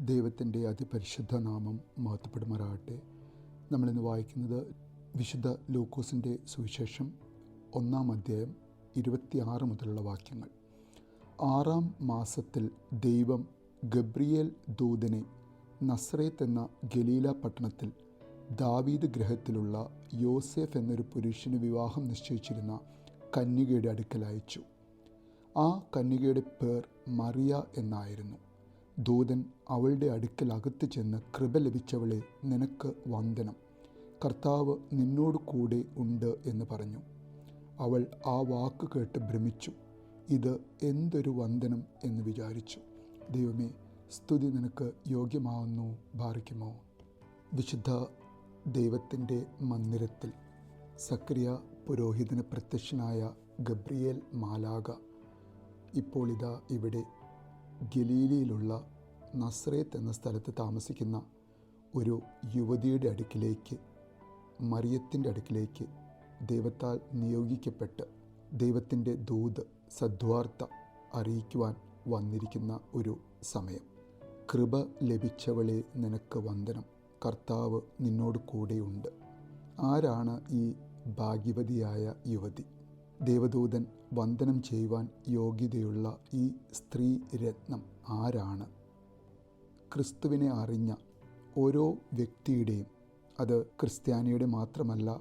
ദൈവത്തിന്റെ അതിപരിശുദ്ധ നാമം മാറ്റപ്പെടുമാറാകട്ടെ നമ്മളിന്ന് വായിക്കുന്നത് വിശുദ്ധ ലൂക്കോസിന്റെ സുവിശേഷം ഒന്നാം അധ്യായം ഇരുപത്തിയാറ് മുതലുള്ള വാക്യങ്ങൾ. ആറാം മാസത്തിൽ ദൈവം ഗബ്രിയേൽ ദൂതനെ നസ്രേത്ത് എന്ന ഗലീല പട്ടണത്തിൽ ദാവീദ് ഗ്രഹത്തിലുള്ള യോസെഫ് എന്നൊരു പുരുഷന് വിവാഹം നിശ്ചയിച്ചിരുന്ന കന്യകയുടെ അടുക്കൽ അയച്ചു. ആ കന്യകയുടെ പേർ മറിയ എന്നായിരുന്നു. ദൂതൻ അവളുടെ അടുക്കൽ അകത്ത് ചെന്ന് കൃപ ലഭിച്ചവളെ നിനക്ക് വന്ദനം. കർത്താവ് നിന്നോട് കൂടെ ഉണ്ട് എന്ന് പറഞ്ഞു. അവൾ ആ വാക്ക് കേട്ട് ഭ്രമിച്ചു. ഇത് എന്തൊരു വന്ദനം എന്ന് വിചാരിച്ചു. ദൈവമേ സ്തുതി നിനക്ക് യോഗ്യമാവുന്നു ഭാരിക്കുമോ വിശുദ്ധ ദൈവത്തിന്റെ മന്ദിരത്തിൽ സക്രിയ പുരോഹിതന് പ്രത്യക്ഷനായ ഗബ്രിയേൽ മാലാക ഇപ്പോൾ ഇതാ ഇവിടെ ഗലീലയിലുള്ള നസ്രേത്ത് എന്ന സ്ഥലത്ത് താമസിക്കുന്ന ഒരു യുവതിയുടെ അടുക്കിലേക്ക് മറിയത്തിന്റെ അടുക്കിലേക്ക് ദൈവത്താൽ നിയോഗിക്കപ്പെട്ട് ദൈവത്തിന്റെ ദൂത് സദ്വാർത്ത അറിയിക്കുവാൻ വന്നിരിക്കുന്ന ഒരു സമയം. കൃപ ലഭിച്ചവളെ നിനക്ക് വന്ദനം. കർത്താവ് നിന്നോട് കൂടെയുണ്ട്. ആരാണ് ഈ ഭാഗ്യവതിയായ യുവതി? ദേവദൂതൻ വന്ദനം ചെയ്യുവാൻ യോഗ്യതയുള്ള ഈ സ്ത്രീ രത്നം ആരാണ്? ക്രിസ്തുവിനെ അറിഞ്ഞ ഓരോ വ്യക്തിയുടെയും അത് ക്രിസ്ത്യാനിയുടെ മാത്രമല്ല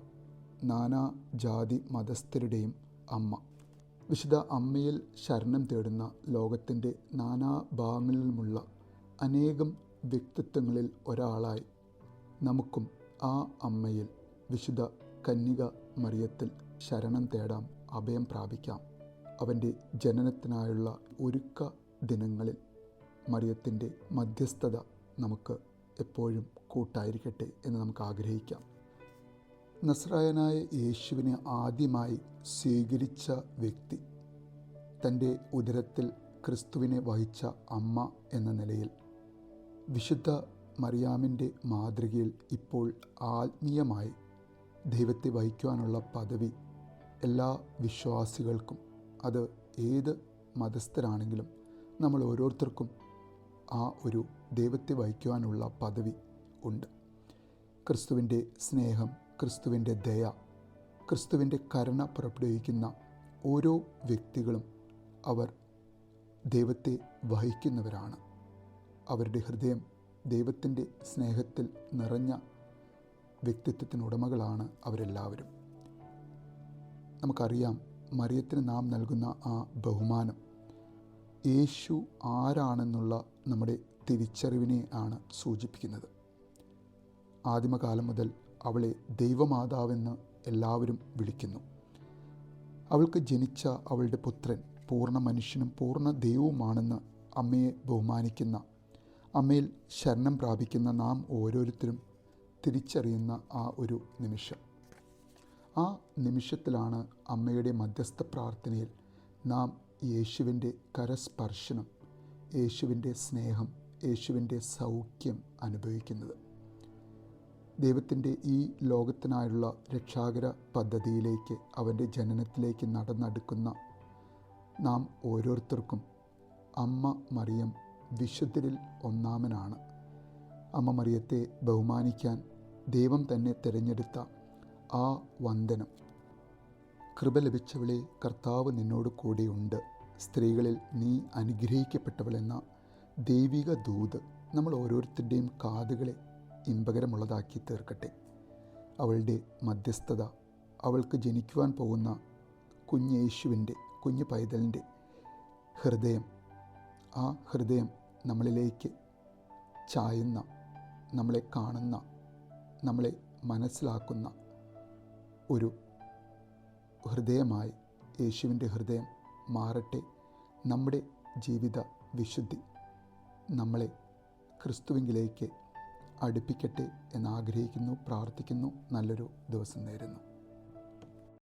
നാനാ ജാതി മതസ്ഥരുടെയും അമ്മ. വിശുദ്ധ അമ്മയിൽ ശരണം തേടുന്ന ലോകത്തിന്റെ നാനാ ഭാഗങ്ങളിലുമുള്ള അനേകം വ്യക്തിത്വങ്ങളിൽ ഒരാളായി നമുക്കും ആ അമ്മയിൽ വിശുദ്ധ കന്യക മറിയത്തിൽ ശരണം തേടാം അഭയം പ്രാപിക്കാം. അവന്റെ ജനനത്തിനായുള്ള ഒരുക്ക ദിനങ്ങളിൽ മറിയത്തിന്റെ മധ്യസ്ഥത നമുക്ക് എപ്പോഴും കൂട്ടായിരിക്കട്ടെ എന്ന് നമുക്ക് ആഗ്രഹിക്കാം. നസ്രായനായ യേശുവിനെ ആദ്യമായി സ്വീകരിച്ച വ്യക്തി തന്റെ ഉദരത്തിൽ ക്രിസ്തുവിനെ വഹിച്ച അമ്മ എന്ന നിലയിൽ വിശുദ്ധ മറിയാമിന്റെ മാതൃകയിൽ ഇപ്പോൾ ആത്മീയമായി ദൈവത്തെ വഹിക്കുവാനുള്ള പദവി എല്ലാ വിശ്വാസികൾക്കും അത് ഏത് മതസ്ഥരാണെങ്കിലും നമ്മൾ ഓരോരുത്തർക്കും ആ ഒരു ദൈവത്തെ വഹിക്കുവാനുള്ള പദവി ഉണ്ട്. ക്രിസ്തുവിന്റെ സ്നേഹം ക്രിസ്തുവിന്റെ ദയ ക്രിസ്തുവിന്റെ കരുണ പുറപ്പെടുവിക്കുന്ന ഓരോ വ്യക്തികളും അവർ ദൈവത്തെ വഹിക്കുന്നവരാണ്. അവരുടെ ഹൃദയം ദൈവത്തിന്റെ സ്നേഹത്തിൽ നിറഞ്ഞ വ്യക്തിത്വത്തിനുടമകളാണ് അവരെല്ലാവരും. നമുക്കറിയാം മറിയത്തിന് നാം നൽകുന്ന ആ ബഹുമാനം. യേശു ആരാണെന്നുള്ള നമ്മുടെ തിരിച്ചറിവിനെ ആണ് സൂചിപ്പിക്കുന്നത്. ആദിമകാലം മുതൽ അവളെ ദൈവമാതാവെന്ന് എല്ലാവരും വിളിക്കുന്നു. അവൾക്ക് ജനിച്ച അവളുടെ പുത്രൻ പൂർണ മനുഷ്യനും പൂർണ ദൈവവുമാണെന്ന് അമ്മയെ ബഹുമാനിക്കുന്ന അമ്മയിൽ ശരണം പ്രാപിക്കുന്ന നാം ഓരോരുത്തരും തിരിച്ചറിയുന്ന ആ ഒരു നിമിഷം. ആ നിമിഷത്തിലാണ് അമ്മയുടെ മധ്യസ്ഥ പ്രാർത്ഥനയിൽ നാം യേശുവിന്റെ കരസ്പർശനം യേശുവിന്റെ സ്നേഹം യേശുവിന്റെ സൗഖ്യം അനുഭവിക്കുന്നത്. ദൈവത്തിന്റെ ഈ ലോകത്തിനായുള്ള രക്ഷാകര പദ്ധതിയിലേക്ക് അവന്റെ ജനനത്തിലേക്ക് നടന്നെടുക്കുന്ന നാം ഓരോരുത്തർക്കും അമ്മ മറിയം വിശുദ്ധരിൽ ഒന്നാമനാണ്. അമ്മ മറിയത്തെ ബഹുമാനിക്കാൻ ദൈവം തന്നെ തിരഞ്ഞെടുത്ത ആ വന്ദനം. കൃപ ലഭിച്ചവളെ കർത്താവ് നിന്നോട് കൂടെയുണ്ട്. സ്ത്രീകളിൽ നീ അനുഗ്രഹിക്കപ്പെട്ടവളെന്ന ദൈവിക ദൂത് നമ്മൾ ഓരോരുത്തരുടെയും കാതുകളെ ഇമ്പകരമുള്ളതാക്കി തീർക്കട്ടെ. അവളുടെ മധ്യസ്ഥത അവൾക്ക് ജനിക്കുവാൻ പോകുന്ന കുഞ്ഞേശുവിന്റെ കുഞ്ഞു പൈതലിന്റെ ഹൃദയം ആ ഹൃദയം നമ്മളിലേക്ക് ചായുന്ന നമ്മളെ കാണുന്ന നമ്മളെ മനസ്സിലാക്കുന്ന ഒരു ഹൃദയമായി യേശുവിന്റെ ഹൃദയം മാറട്ടെ. നമ്മുടെ ജീവിത വിശുദ്ധി നമ്മളെ ക്രിസ്തുവിങ്കിലേക്ക് അടുപ്പിക്കട്ടെ എന്നാഗ്രഹിക്കുന്നു പ്രാർത്ഥിക്കുന്നു. നല്ലൊരു ദിവസം നേരുന്നു.